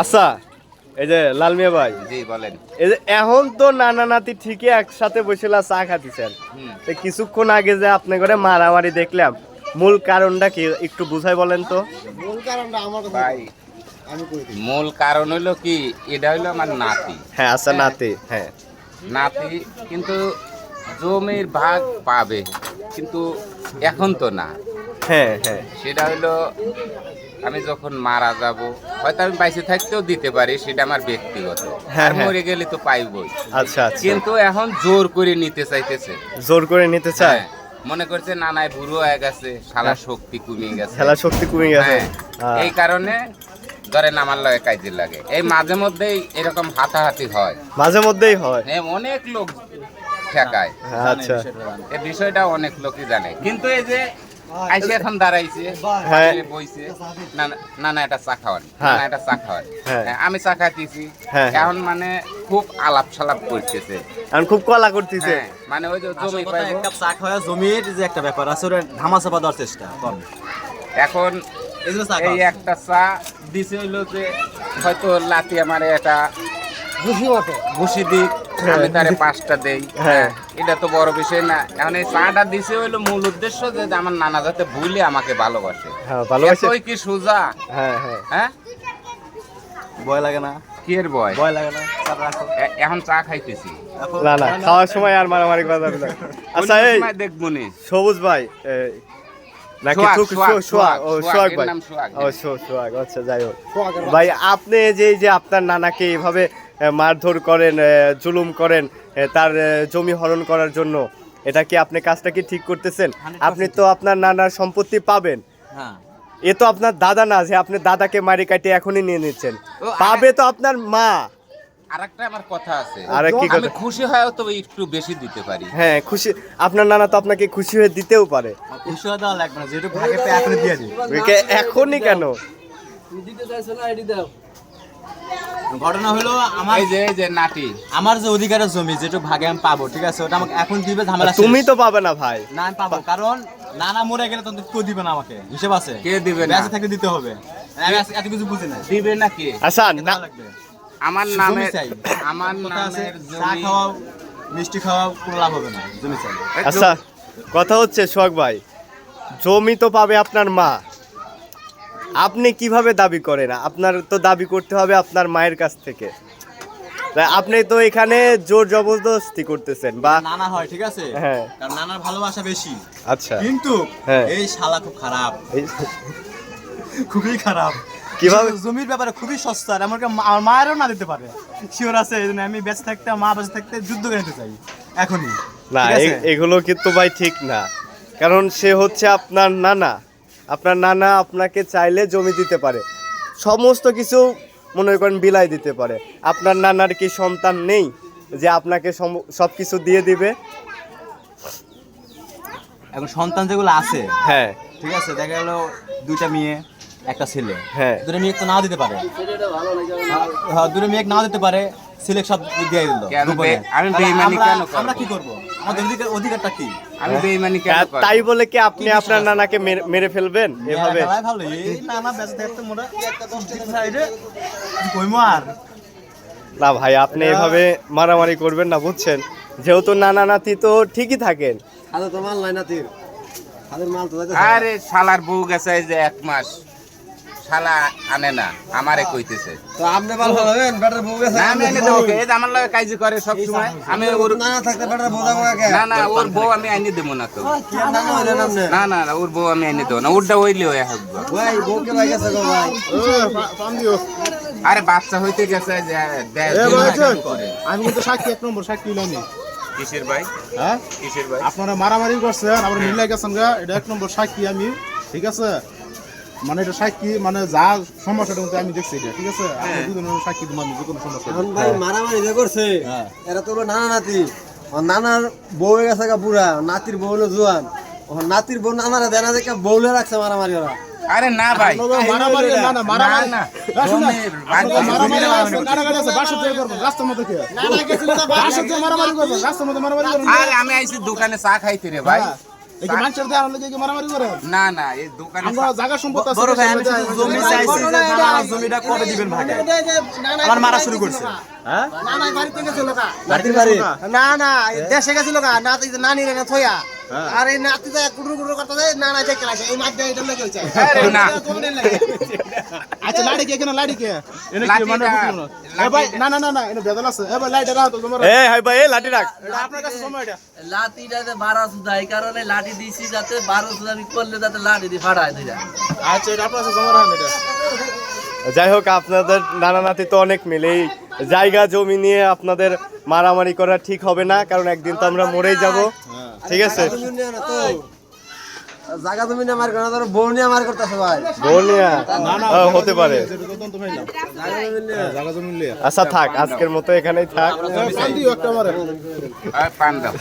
আচ্ছা এই যে লাল মিয়া ভাই। জি বলেন। এই যে এখন তো নানা নাতি ঠিকই একসাথে বসেলা চা খাতিছেন। কিছুক্ষণ আগে যে আপনি করে মারামারি দেখলাম মূল কারণটা কি একটু বুঝাই বলেন তো? মূল কারণটা আমার ভাই মূল কারণ হইল কি এটা হইল আমার নাতি। হ্যাঁ আচ্ছা নাতি হ্যাঁ। নাতি কিন্তু জমির ভাগ পাবে কিন্তু এখন তো না। হ্যাঁ হ্যাঁ। সেটা হইল আমি যখন মারা যাব হয়তো আমি বাইসে থাকতেও দিতে পারি সেটা আমার ব্যক্তিগত। হ্যাঁ, আর হ্যাঁ। মরে গেলে তো পাইবই। আচ্ছা আচ্ছা। কিন্তু এখন জোর করে নিতে চাইতেছে। জোর করে নিতে চায়? হ্যাঁ, মনে করছে নানায় বুড়ো হয়ে গেছে সারা শক্তি কমিয়ে গেছে। খেলা শক্তি কমে গেছে। হ্যাঁ, হ্যাঁ। এই কারণে ধরেন আমার লাগে কাজে লাগে। এই মাঝে মধ্যেই এরকম হাতাহাতি হয়। মাঝে মধ্যেই হয়। হ্যাঁ, অনেক লোক ঠেকায়। হ্যাঁ, আচ্ছা। এই বিষয়টা অনেক লোকই জানে। কিন্তু এই যে আইসে এখন দাঁড়াইছে হ্যাঁ। বইছে। না না, এটা চা খাওয়ান হ্যাঁ। না এটা চা খাওয়ান হ্যাঁ। আমি চা খাইতেছি। এখন মানে খুব আলাপ সালাপ করতেছে। আমি খুব কলা করতেছে। মানে ওই যে জমি এক কাপ চা খাওয়া জমির যে একটা ব্যাপার আছে ওটা ধামাচাপা দেওয়ার চেষ্টা কম। এখন এই জন্য চা এই একটা চা দিছে হইল যে হয়তো লাতি আমার এটা ঘুষি দিক আমি তারে পাঁচটা দেই। হ্যাঁ। এটা তো বড় বিষয় না। এখন এই চাটা দিছে হইল মূল উদ্দেশ্য যে আমার নানা যাতে ভুলে আমাকে ভালোবাসে। হ্যাঁ ভালোবাসে। কি সোজা? হ্যাঁ হ্যাঁ। হ্যাঁ? ভয় লাগে না। কি এর বয় ভয় লাগে না। চা রাখো। এ- এখন চা খাইতেছি। না না খাওয়ার সময় আর মারামারি করা যাবে না। আচ্ছা এই দেখব নি। সবুজ ভাই নাকি ও ভাই। ও আচ্ছা যাই হোক। ভাই আপনি যে এই যে আপনার নানাকে এইভাবে আহ, মারধর করেন জুলুম করেন তার জমি হরণ করার জন্য। এটা কি আপনি কাজটা কি ঠিক করতেছেন? আপনি তো আপনার নানার সম্পত্তি পাবেন। হ্যাঁ। এ তো আপনার দাদা না যে আপনি দাদাকে মারি কাটে এখনই নিয়ে নিচ্ছেন। পাবে তো আপনার মা। আরেকটা আমার কথা আছে। আরে কি কথা? খুশি হয়েও তো একটু বেশি দিতে পারি। হ্যাঁ খুশি আপনার নানা তো আপনাকে খুশি হয়ে দিতেও পারে। খুশি হয়ে দেওয়া লাগবে না যেটুকু ভাগে এখনই দিয়ে দিই। এখনই কেন? ঘটনা হলো আমার এই যে এই যে নাটি আমার যে অধিকারের জমি যেটুকু ভাগে আমি পাবো ঠিক আছে? ওটা আমাকে এখন দিবে ঝামেলা তুমি তো পাবে না ভাই। না আমি পাবো কারণ নানা মরে গেলে তখন কেউ দিবে না আমাকে। হিসেব আছে। কে দিবে না? বেঁচে থাকতে দিতে হবে। আমি আজ- এত কিছু বুঝি না দিবে নাকি আচ্ছা না দেওয়া লাগবে। আমার জমি নামে চাই। আমার কথা আছে নামের চা জমি খাওয়াও মিষ্টি খাওয়াও কোনো লাভ হবে না জমি চাই। আচ্ছা কথা হচ্ছে সোহাগ ভাই। জমি তো পাবে আপনার মা। আপনি কীভাবে দাবি করেন? আপনার তো দাবি করতে হবে আপনার মায়ের কাছ থেকে। আপনি তো এখানে জোর জবরদস্তি করতেছেন বা নানা হয় ঠিক আছে? হ্যাঁ। কারণ নানার ভালোবাসা বেশি। আচ্ছা। কিন্তু হ্যাঁ। এই শালা খুব খারাপ। খুবই খারাপ। কীভাবে? জমির ব্যাপারে খুবই সস্তা। আর আমাকে মা- আমার মায়েরও না দিতে পারে। শিওর আছে এই জন্য আমি বেঁচে থাকতে মা বেঁচে থাকতে যুদ্ধ করে নিতে চাই এখনই। না এ- এগুলো কিন্তু ভাই ঠিক না। কারণ সে হচ্ছে আপনার নানা। আপনার নানা আপনাকে চাইলে জমি দিতে পারে। সমস্ত কিছু মনে করেন বিলাই দিতে পারে। আপনার নানার কি সন্তান নেই যে আপনাকে সব কিছু দিয়ে দিবে? এখন সন্তান যেগুলো আছে হ্যাঁ। ঠিক আছে দেখা গেল দুইটা মেয়ে একটা ছেলে। হ্যাঁ। দুটো মেয়ে তো নাও দিতে পারে। হ্যাঁ দুটো মেয়ে নাও দিতে পারে ছেলে সব দিয়ে দিল? আমরা কি করব? আমাদের অধিকারটা কি? আমি বেইমানি কেন আর করব? তাই বলে কি আপনি আপনার নানাকে মেরে- মেরে ফেলবেন এভাবে? ভালো। এই না না বেঁচে থাকতে মোটা একটা দশ টাকা সাইডে কইমো আর। না ভাই আপনি এভাবে মারামারি করবেন না বুঝছেন? যেহেতু নানা নাতি তো ঠিকই থাকেন। আরে শালার বউ গেছে এই যে এক মাস। শালা আনে না আমারে কইতেছে। তো আপনি মাল হবেন বেটার বউ গেছে না আমি এনে দেবো কে? এই যে আমার লাগে কাজ করে সব সময় আমি ওর না না থাকতে বেটার বউ কে? না না ওর বউ আমি আইনে দেবো না তো। না না না না না ওর বউ আমি আইনে দেবো না ওরটা হইলে হয়ে থাকব ভাই বউ কে ভাই গেছে গো ভাই? আরে বাচ্চা হইতে গেছে যে। আমি কিন্তু সাক্ষী এক নম্বর সাক্ষী হইলাম কিসের ভাই? হ্যাঁ? কিসের ভাই? আপনারা মারামারি করছেন আবার মিলাই গেছেন গা এটা এক নম্বর সাক্ষী আমি ঠিক আছে? মানে এটা সাক্ষী মানে যা সমস্যাটা মধ্যে আমি দেখছি এটা ঠিক আছে? আপনি দুজনের সাক্ষী তোমার যে কোনো সমস্যা এখন ভাই মারামারি যে করছে হ্যাঁ। এরা তো হলো নানা নাতি। নানার বউ গেছে গা বুড়া নাতির বউ হলো জোয়ান। নাতির বউ নানারা দেনা দেখে বউলে রাখছে মারামারি ওরা। আরে না ভাই মারামারি না না মারামারি না, রাস্তার মধ্যে রাস্তার মধ্যে। আরে আমি আইছি দোকানে চা খাইতে রে ভাই। এই মানুষের ধারণ লেগে কি মারামারি করে। না না এই দোকানে আমরা জায়গা সম্পত্তি আছে বড় ভাই আমি জমি চাইছি যে না, আমার জমিটা কবে দিবেন ভাগে আমার মারা শুরু করছে। হ্যাঁ? নাতির বাড়ি না না দেশে গেছিল গা না না থইয়া। আর এই নাতি তো কুটুর কুটুর করতে না না এই এটা লেগে হইছে না। আচ্ছা লাড়ি কে কেন লাড়ি কে এনে কি মানে। এ ভাই না না না না এনে বেদল আছে এ ভাই লাইট রাখো তো তোমার এ হাই ভাই এ রাখ এটা আপনার কাছে সময় এটা লাঠিটাতে বারো সুদা এই কারণে দিছি যাতে বারো সুদা আমি করলে যাতে দিয়ে ফাটায় দিলা আচ্ছা এটা আপনার কাছে জমা রাখেন এটা যাই হোক আপনাদের নানা নাতি তো অনেক মিলেই জায়গা জমি নিয়ে আপনাদের মারামারি করা ঠিক হবে না কারণ একদিন তো আমরা মরেই যাব ঠিক আছে জমি তুমি না জায়গা মার করে না তোর মার করতেছে ভাই। হ্যাঁ, হতে পারে। জায়গা জায়গা আচ্ছা থাক আজকের মতো এখানেই থাক। শান্তি একটা মারে পান দাও।